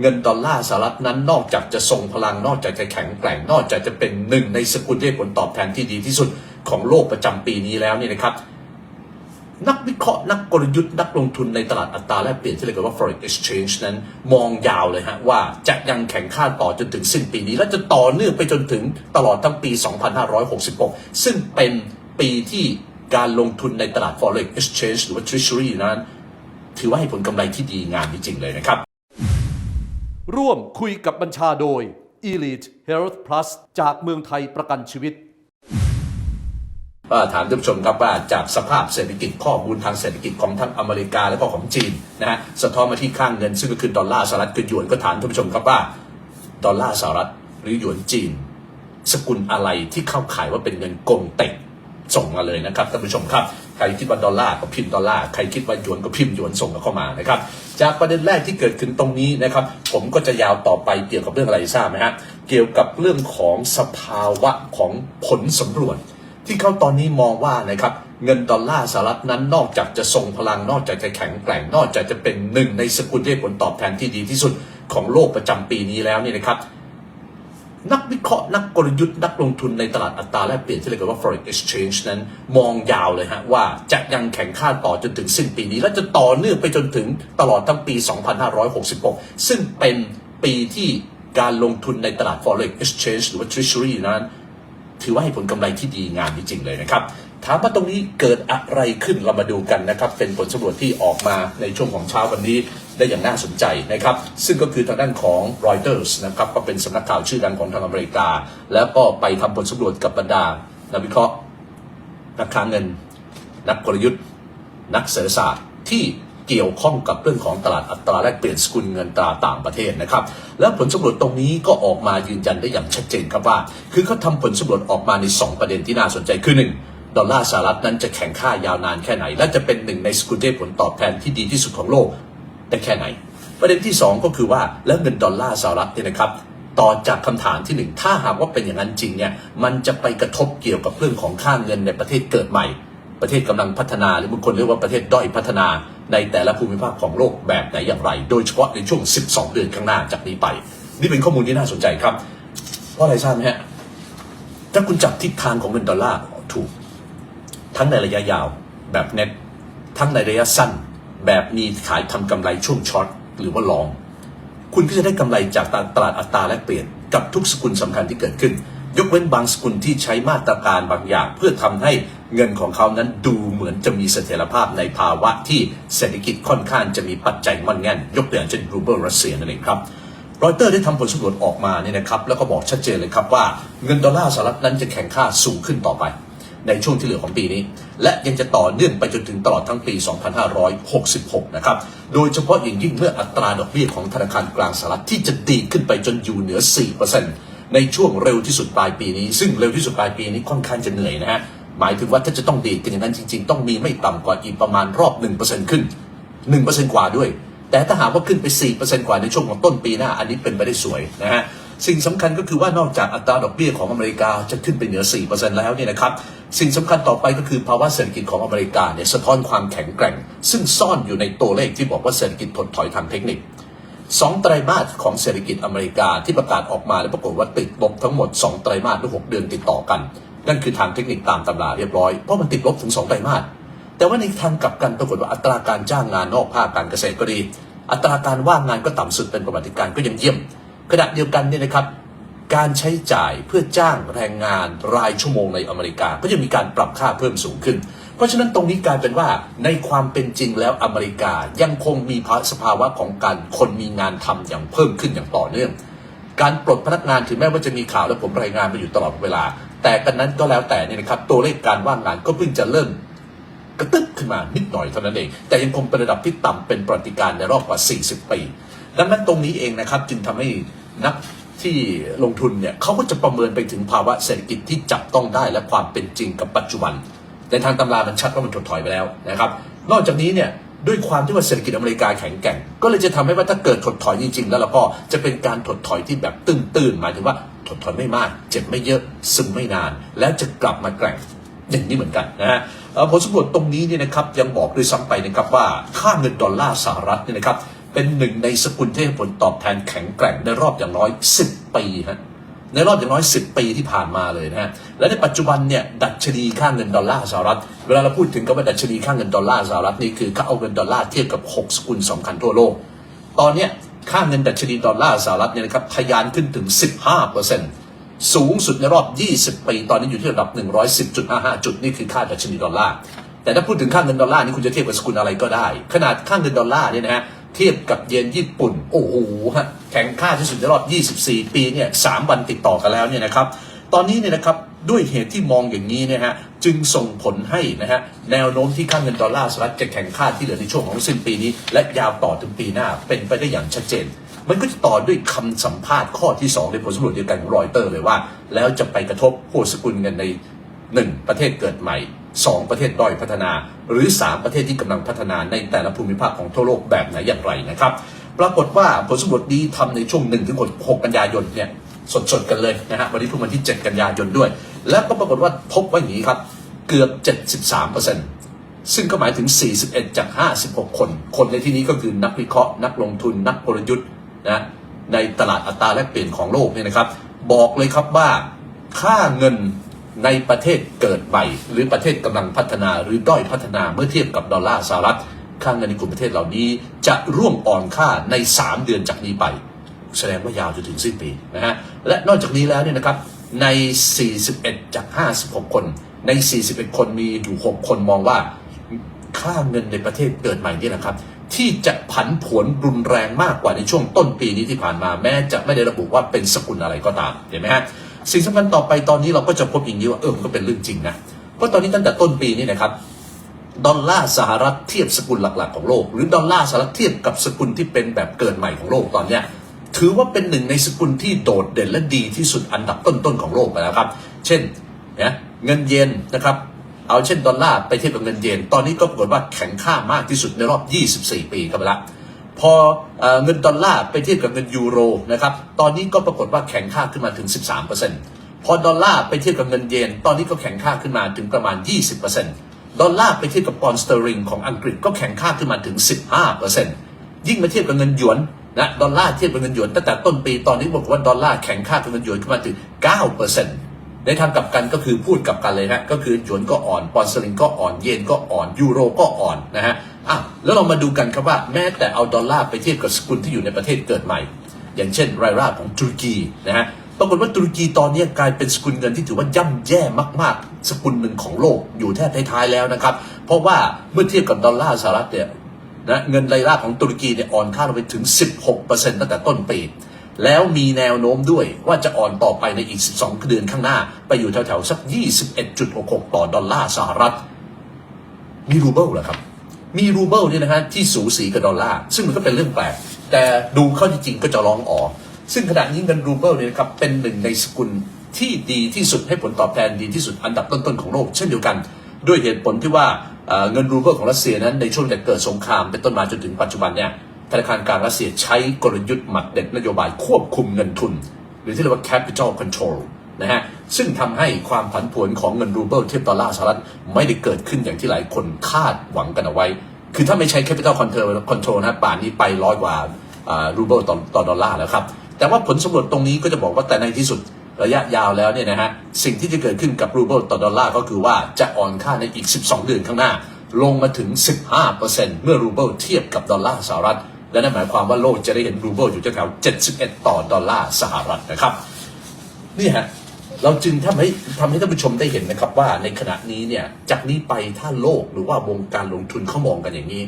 เงินดอลลาร์สหรัฐนั้นนอกจากจะทรงพลังนอกจากจะแข็งแกร่ง นอกจากจะเป็นหนึ่งในสกุลที่ให้ผลตอบแทนที่ดีที่สุดของโลกประจำปีนี้แล้วนี่นะครับ นักวิเคราะห์นักกลยุทธ์นักลงทุนในตลาดอัตราแลกเปลี่ยนที่เรียกว่า forex exchange นั้นมองยาวเลยฮะว่าจะยังแข่งข้าต่อจนถึงสิ้นปีนี้ และจะต่อเนื่องไปจนถึงตลอดทั้งปี 2566 ซึ่งเป็นปีที่การลงทุนในตลาด forex exchange หรือว่า treasury นั้น ถือว่าให้ผลกำไรที่ดีงามจริงๆเลยนะครับ ร่วมคุยกับบัญชาโดย Elite Health Plus จากเมืองไทยประกันชีวิตถามท่านผู้ชมครับว่าจากสภาพเศรษฐกิจข้อมูลทางเศรษฐกิจของทั้งอเมริกาและก็ของจีนนะฮะสะท้อนมาที่ค่างเงินซึ่งก็คือดอลลาร์สหรัฐคือหยวนก็ถามท่านผู้ชมครับว่าดอลลาร์สหรัฐหรือหยวนจีน สกุลอะไรที่เข้าข่ายว่าเป็นเงินกงเต็ก ส่งมาเลยนะครับท่านผู้ชมครับใครคิดว่าดอลลาร์ก็พิมพ์ดอลลาร์ใครคิดว่าหยวนก็พิมพ์หยวนส่งเข้ามานะครับจากประเด็นแรกที่เกิดขึ้นตรงนี้นะครับ ผมก็จะยาวต่อไปเกี่ยวกับเรื่องอะไรทราบไหมฮะเกี่ยวกับเรื่องของสภาวะของผลสำรวจ ที่เขาตอนนี้มองว่านะครับเงินดอลลาร์สหรัฐนั้นนอกจากจะทรงพลังนอกจากจะแข็งแกร่งนอกจากจะเป็นหนึ่งในสกุลที่ให้ผลตอบแทนที่ดีที่สุดของโลกประจำปีนี้แล้วนี่นะครับ นักวิเคราะห์นักกลยุทธ์นักลงทุนในตลาดอัตราแลกเปลี่ยนที่เรียกว่า forex exchange นั้น มองยาวเลยฮะว่าจะยังแข่งข้าต่อจนถึงสิ้นปีนี้ และจะต่อเนื่องไปจนถึงตลอดทั้งปี 2566 ซึ่งเป็นปีที่การลงทุนในตลาด forex exchange หรือว่า treasury นั้น ถือว่าให้ผลกำไรที่ดีงามจริงๆเลยนะครับถามว่าตรงนี้เกิดอะไรขึ้นเรามาดูกันนะครับ เป็นผลสำรวจที่ออกมาในช่วงของเช้าวันนี้ ได้อย่างน่าสนใจนะครับ ซึ่งก็คือทางด้านของ Reuters นะครับก็เป็นสำนักข่าวชื่อดังของทางอเมริกา แล้วก็ไปทำผลสำรวจกับบรรดานักวิเคราะห์นักค้าเงิน นักกลยุทธ์ นักเศรษฐศาสตร์ที่เกี่ยวข้องกับเรื่องของตลาดอัตราแลกเปลี่ยนสกุลเงินตราต่างประเทศนะครับ และผลสำรวจตรงนี้ก็ออกมายืนยันได้อย่างชัดเจนครับว่า คือเขาทำผลสำรวจออกมาใน 2 ประเด็นที่น่าสนใจคือ 1. ดอลลาร์สหรัฐนั้นจะแข่งค่ายาวนานแค่ไหน และจะเป็นหนึ่งในสกุลได้ผลตอบแทนที่ดีที่สุดของโลก ได้แค่ไหน ประเด็นที่ 2 ก็คือว่าแล้วเงินดอลลาร์สหรัฐเนี่ยนะครับต่อจากคำถามที่หนึ่งถ้าหากว่าเป็นอย่างนั้นจริงเนี่ยมันจะไปกระทบเกี่ยวกับเรื่องของค่าเงินในประเทศเกิดใหม่ ประเทศกำลังพัฒนาหรือบางคนเรียกว่าประเทศด้อยพัฒนาในแต่ละภูมิภาคของโลกแบบไหนอย่างไร โดยเฉพาะในช่วง 12 เดือนข้างหน้าจากนี้ไป นี่เป็นข้อมูลที่น่าสนใจครับ เพราะอะไรทราบไหมฮะถ้าคุณจับทิศทางของเงินดอลลาร์ถูก ทั้งในระยะยาวแบบเน็ตทั้งในระยะสั้น แบบมีขายทำกำไรช่วงช็อตหรือว่าลอง คุณก็จะได้กำไรจากตลาดอัตราแลกเปลี่ยนกับทุกสกุลสำคัญที่เกิดขึ้น ยกเว้นบางสกุลที่ใช้มาตรการบางอย่าง เพื่อทำให้เงินของเขานั้นดูเหมือนจะมีเสถียรภาพในภาวะที่เศรษฐกิจค่อนข้างจะมีปัจจัยมั่นแง่น ยกตัวอย่างเช่นรูเบิลรัสเซียนั่นเองครับรอยเตอร์ได้ทำผลสำรวจออกมาเนี่ยนะครับแล้วก็บอกชัดเจนเลยครับว่าเงินดอลลาร์สหรัฐนั้นจะแข่งค่าสูงขึ้นต่อไป ในช่วงที่เหลือของปีนี้ และยังจะต่อเนื่องไปจนถึงตลอดทั้งปี 2566 นะครับ โดยเฉพาะอย่างยิ่งเมื่ออัตราดอกเบี้ยของธนาคารกลางสหรัฐที่จะดีขึ้นไปจนอยู่เหนือ 4%ในช่วงเร็วที่สุดปลายปีนี้ ซึ่งเร็วที่สุดปลายปีนี้ค่อนข้างจะเหนื่อยนะฮะ หมายถึงว่าถ้าจะต้องดีกันอย่างนั้นจริง ๆ ต้องมีไม่ต่ำกว่าอีกประมาณรอบ 1%ขึ้น 1%กว่าด้วย แต่ถ้าหากว่าขึ้นไป 4%กว่าในช่วงของต้นปีหน้า อันนี้เป็นไปได้สวยนะฮะสิ่งสำคัญก็คือว่านอกจากอัตราดอกเบี้ยของอเมริกาจะขึ้นไปเหนือ 4%แล้วเนี่ยนะครับ สิ่งสำคัญต่อไปก็คือภาวะเศรษฐกิจของอเมริกาเนี่ยสะท้อนความแข็งแกร่ง ซึ่งซ่อนอยู่ในตัวเลขที่บอกว่าเศรษฐกิจถดถอยทางเทคนิคสองไตรมาสของเศรษฐกิจอเมริกาที่ประกาศออกมาแล้วปรากฏว่าติดลบทั้งหมด 2 ไตรมาสหรือ6เดือนติดต่อกัน นั่นคือทางเทคนิคตามตำราเรียบร้อย เพราะมันติดลบถึง 2 ไตรมาสแต่ว่าในทางกลับกันปรากฏว่าอัตราการจ้างงานนอกภาคการเกษตรก็ดี อัตราการว่างงานก็ต่ำสุดเป็นประวัติการณ์ก็ยังเยี่ยมขณะเดียวกันเนี่ยนะครับ การใช้จ่ายเพื่อจ้างแรงงานรายชั่วโมงในอเมริกา ก็จะมีการปรับค่าเพิ่มสูงขึ้น เพราะฉะนั้นตรงนี้กลายเป็นว่าในความเป็นจริงแล้วอเมริกายังคงมีภาสภาวะของการคนมีงานทำอย่างเพิ่มขึ้นอย่างต่อเนื่อง การปลดพนักงานถึงแม้ว่าจะมีข่าวและผมรายงานมาอยู่ตลอดเวลา แต่กันนั้นก็แล้วแต่เนี่ยนะครับตัวเลขการว่างงานก็เพิ่งจะเริ่มกระตึ๊บขึ้นมานิดหน่อยเท่านั้นเอง แต่ยังคงเป็นระดับที่ต่ำเป็นประวัติการณ์ในรอบกว่า 40 ปี ดังนั้นตรงนี้เองนะครับจึงทำให้นัก ที่ลงทุนเนี่ยเขาก็จะประเมินไปถึงภาวะเศรษฐกิจที่จับต้องได้และความเป็นจริงกับปัจจุบัน ในทางตำรามันชัดว่ามันถดถอยไปแล้วนะครับ นอกจากนี้เนี่ยด้วยความที่ว่าเศรษฐกิจอเมริกาแข็งแกร่ง ก็เลยจะทำให้ว่าถ้าเกิดถดถอยจริงๆ แล้วเราก็จะเป็นการถดถอยที่แบบตื้นๆหมายถึงว่าถดถอยไม่มาก เจ็บไม่เยอะซึมไม่นาน แล้วจะกลับมาแกร่งอย่างนี้เหมือนกันนะฮะผลสำรวจตรงนี้เนี่ยนะครับยังบอกด้วยซ้ำไปนะครับว่าค่าเงินดอลลาร์สหรัฐเนี่ยนะครับ เป็นหนึ่งในสกุลที่ให้ผลตอบแทนแข็งแกร่งในรอบอย่างน้อย 10 ปีฮะในรอบอย่างน้อย 10 ปีที่ผ่านมาเลยนะฮะและในปัจจุบันเนี่ยดัชนีค่าเงินดอลลาร์สหรัฐ เวลาเราพูดถึงคำว่าดัชนีค่าเงินดอลลาร์สหรัฐนี่คือเขาเอาเงินดอลลาร์เทียบกับ 6 สกุลสำคัญทั่วโลก ตอนเนี้ยค่าเงินดัชนีดอลลาร์สหรัฐเนี่ยนะครับทะยานขึ้นถึง 15%สูงสุดในรอบ 20 ปี ตอนนี้อยู่ที่ระดับ 110.55 จุดนี่คือค่าดัชนีดอลลาร์แต่ถ้าพูดถึงค่าเงินดอลลาร์นี่คุณจะเทียบกับสกุลอะไรก็ได้ ขนาดค่าเงินดอลลาร์เนี่ยนะฮะ เทียบกับเยนญี่ปุ่น โอ้โหฮะแข็งค่าที่สุดในรอบ 24 ปีเนี่ยสามวันติดต่อกันแล้วเนี่ยนะครับ ตอนนี้เนี่ยนะครับด้วยเหตุที่มองอย่างนี้นะฮะจึงส่งผลให้นะฮะแนวโน้มที่ค่าเงินดอลลาร์สหรัฐจะแข็งค่าที่เหลือในช่วงของสิ้นปีนี้ และยาวต่อถึงปีหน้าเป็นไปได้อย่างชัดเจน มันก็จะต่อด้วยคำสัมภาษณ์ข้อที่ 2 ในผลสำรวจเดียวกันของรอยเตอร์เลยว่า แล้วจะไปกระทบพวกสกุลเงินใน 1 ประเทศเกิดใหม่ 2 ประเทศด้อยพัฒนา หรือ 3 ประเทศที่กำลังพัฒนาในแต่ละภูมิภาคของทั่วโลกแบบไหนอย่างไรนะครับ ปรากฏว่าผลสำรวจนี้ทำในช่วง1ถึง6กันยายนเนี่ยสดๆกันเลยนะฮะวันนี้เพิ่งวันที่ 7 กันยายนด้วย แล้วก็ปรากฏว่าพบว่าอย่างนี้ครับเกือบ 73%ซึ่งก็หมายถึง 41 จาก 56 คน คนในที่นี้ก็คือนักวิเคราะห์ นักลงทุน นักกลยุทธ์นะในตลาดอัตราแลกเปลี่ยนของโลกเนี่ยนะครับ บอกเลยครับว่าค่าเงิน ในประเทศเกิดใหม่ หรือประเทศกำลังพัฒนาหรือด้อยพัฒนาเมื่อเทียบกับดอลลาร์สหรัฐค่าเงินในกลุ่มประเทศเหล่านี้จะร่วงอ่อนค่าใน 3 เดือนจากนี้ไป แสดงว่ายาวจนถึงสิ้นปีนะฮะและนอกจากนี้แล้วเนี่ยนะครับใน 41 จาก 56 คน ใน 41 คนมีอยู่ 6 คนมองว่าค่าเงินในประเทศเกิดใหม่นี่นะครับ ที่จะผันผวนรุนแรงมากกว่าในช่วงต้นปีนี้ที่ผ่านมาแม้จะไม่ได้ระบุว่าเป็นสกุลอะไรก็ตามเห็นไหมฮะ สิ่งสำคัญต่อไปตอนนี้เราก็จะพบอย่างนี้ว่าเออมันก็เป็นเรื่องจริงนะเพราะตอนนี้ตั้งแต่ต้นปีนี้นะครับดอลลาร์สหรัฐเทียบสกุลหลักๆของโลก หรือดอลลาร์สหรัฐเทียบกับสกุลที่เป็นแบบเกิดใหม่ของโลกตอนเนี้ยถือว่าเป็นหนึ่งในสกุลที่โดดเด่นและดีที่สุดอันดับต้นๆของโลกไปแล้วครับ เช่นนะเงินเยนนะครับ เอาเช่นดอลลาร์ไปเทียบกับเงินเยน ตอนนี้ก็ปรากฏว่าแข็งค่ามากที่สุดในรอบ 24 ปีครับละ พอเงินดอลลาร์ไปเทียบกับเงินยูโรนะครับตอนนี้ก็ปรากฏว่าแข็งค่าขึ้นมาถึง 13%พอดอลลาร์ไปเทียบกับเงินเยน ตอนนี้ก็แข็งค่าขึ้นมาถึงประมาณ 20%ดอลลาร์ไปเทียบกับปอนด์สเตอริงของอังกฤษก็แข็งค่าขึ้นมาถึง 15%ยิ่งมาเทียบกับเงินหยวนนะดอลลาร์เทียบกับเงินหยวนตั้งแต่ต้นปีตอนนี้บอกว่าดอลลาร์แข็งค่ากับเงินหยวนขึ้นมาถึง 9% ในทางกลับกันก็คือพูดกลับกันเลยฮะก็คือหยวนก็อ่อนปอนด์สเตอริงก็อ่อนเยนก็อ่อนยูโรก็อ่อนนะฮะอะแล้วเรามาดูกันครับว่าแม้แต่เอาดอลลาร์ไปเทียบกับสกุลที่อยู่ในประเทศเกิดใหม่ อย่างเช่นไรราของตุรกีนะฮะปรากฏว่าตุรกีตอนนี้กลายเป็นสกุลเงินที่ถือว่าย่ำแย่มาก ๆ สกุลหนึ่งของโลกอยู่แทบท้ายๆแล้วนะครับ เพราะว่าเมื่อเทียบกับดอลลาร์สหรัฐเนี่ยนะเงินไรราของตุรกีเนี่ยอ่อนค่าลงไปถึง 16%ตั้งแต่ต้นปี แล้วมีแนวโน้มด้วยว่าจะอ่อนต่อไปในอีก 12 เดือนข้างหน้า ไปอยู่แถวๆ สัก 21.66 ต่อดอลลาร์สหรัฐ มีรูเบิลเหรอครับ มีรูเบิลเนี่ยนะฮะที่สูสีกับดอลลาร์ ซึ่งมันก็เป็นเรื่องแปลก แต่ดูเข้าจริงๆก็จะร้องอ๋อ ซึ่งขณะนี้เงินรูเบิลเนี่ยครับเป็นหนึ่งในสกุลที่ดีที่สุดให้ผลตอบแทนดีที่สุดอันดับต้นๆของโลกเช่นเดียวกัน ด้วยเหตุผลที่ว่าเอ่อเงินรูเบิลของรัสเซียนั้นในช่วงแต่เกิดสงครามเป็นต้นมาจนถึงปัจจุบันเนี่ย ธนาคารกลางรัสเซียใช้กลยุทธ์หมัดเด็ดนโยบายควบคุมเงินทุน หรือที่เรียกว่า capital control นะฮะซึ่งทำให้ความผันผวนของเงินรูเบิลเทียบดอลลาร์สหรัฐไม่ได้เกิดขึ้นอย่างที่หลายคนคาดหวังกันเอาไว้ คือถ้าไม่ใช้ capital control control นะป่านนี้ไปร้อยกว่ารูเบิลต่อต่อดอลลาร์แล้วครับ แต่ว่าผลสำรวจตรงนี้ก็จะบอกว่าแต่ในที่สุดระยะยาวแล้วเนี่ยนะฮะสิ่งที่จะเกิดขึ้นกับรูเบิลต่อดอลลาร์ก็คือว่าจะอ่อนค่าในอีก 12 เดือนข้างหน้า ลงมาถึง 15%เมื่อรูเบิลเทียบกับดอลลาร์สหรัฐ และนั่นหมายความว่าโลกจะได้เห็นรูเบิลอยู่แถว71 ต่อดอลลาร์สหรัฐนะครับ นี่ฮะเราจึงทำให้ทำให้ท่านผู้ชมได้เห็นนะครับว่าในขณะนี้เนี่ยจากนี้ไปถ้าโลกหรือว่าวงการลงทุนเขามองกันอย่างนี้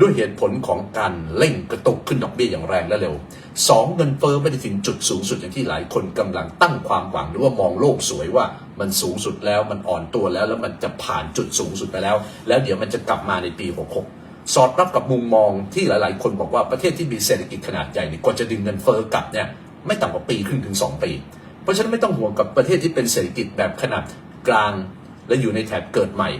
ด้วยเหตุผลของการเร่งกระตุกขึ้นดอกเบี้ยอย่างแรงและเร็วสองเงินเฟ้อไม่ได้ถึงจุดสูงสุดอย่างที่หลายคนกำลังตั้งความหวังหรือว่ามองโลกสวยว่ามันสูงสุดแล้วมันอ่อนตัวแล้วแล้วมันจะผ่านจุดสูงสุดไปแล้ว แล้วเดี๋ยวมันจะกลับมาในปี 66 สอดรับกับมุมมองที่หลาย ๆ คนบอกว่าประเทศที่มีเศรษฐกิจขนาดใหญ่เนี่ยกว่าจะดึงเงินเฟ้อกลับเนี่ยไม่ต่ำกว่าปีครึ่งถึง 2 ปี เพราะฉะนั้นไม่ต้องห่วงกับประเทศที่เป็นเศรษฐกิจแบบขนาดกลางและอยู่ในแถบเกิดใหม่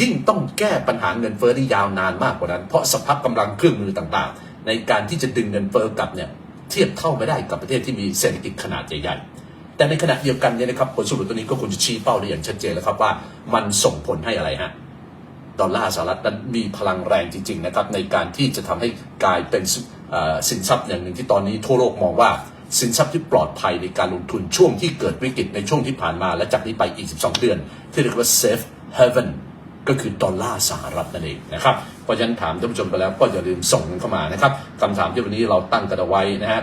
ยิ่งต้องแก้ปัญหาเงินเฟ้อที่ยาวนานมากกว่านั้น เพราะสภาพกำลังเครื่องมือต่าง ๆ ในการที่จะดึงเงินเฟ้อกลับเนี่ยเทียบเท่าไม่ได้กับประเทศที่มีเศรษฐกิจขนาดใหญ่ ๆ แต่ในขณะเดียวกันเนี่ยนะครับผลสรุปตัวนี้ก็ควรจะชี้เป้าได้อย่างชัดเจนแล้วครับว่า มันส่งผลให้อะไรฮะ ดอลลาร์สหรัฐนั้นมีพลังแรงจริงๆนะครับในการที่จะทำให้กลายเป็นสินทรัพย์อย่างหนึ่งที่ตอนนี้ทั่วโลกมองว่าสินทรัพย์ที่ปลอดภัยในการลงทุนช่วงที่เกิดวิกฤตในช่วงที่ผ่านมา และจากนี้ไปอีก 12 เดือน ที่เรียกว่า safe haven ก็คือดอลลาร์สหรัฐนั่นเองนะครับเพราะฉะนั้นถามท่านผู้ชมไปแล้วก็อย่าลืมส่งเข้ามานะครับคำถามที่วันนี้เราตั้งกันเอาไว้นะฮะ